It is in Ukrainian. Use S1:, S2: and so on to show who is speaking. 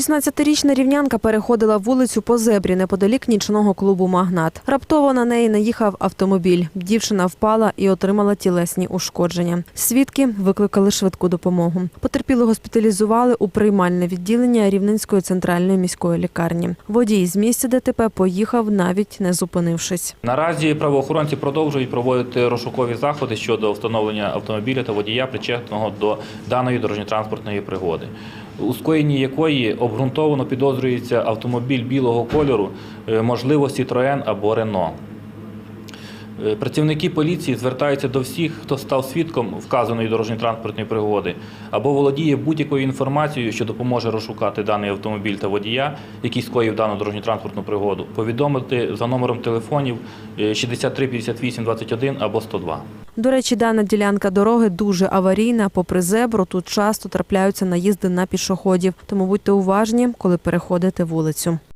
S1: 16-річна рівнянка переходила вулицю по зебрі неподалік нічного клубу Магнат. Раптово на неї наїхав автомобіль. Дівчина впала і отримала тілесні ушкодження. Свідки викликали швидку допомогу. Потерпілу госпіталізували у приймальне відділення Рівненської центральної міської лікарні. Водій з місця ДТП поїхав, навіть не зупинившись.
S2: Наразі правоохоронці продовжують проводити розшукові заходи щодо встановлення автомобіля та водія, причетного до даної дорожньо-транспортної пригоди, у скоєнні якої обґрунтовано підозрюється автомобіль білого кольору, можливості можливо, Citroën або Renault. Е, Працівники поліції звертаються до всіх, хто став свідком вказаної дорожньо-транспортної пригоди або володіє будь-якою інформацією, що допоможе розшукати даний автомобіль та водія, який скоїв дану дорожньо-транспортну пригоду, повідомити за номером телефонів е, 63 58 21 або 102.
S1: До речі, дана ділянка дороги дуже аварійна. Попри зебру, тут часто трапляються наїзди на пішоходів. Тому будьте уважні, коли переходите вулицю.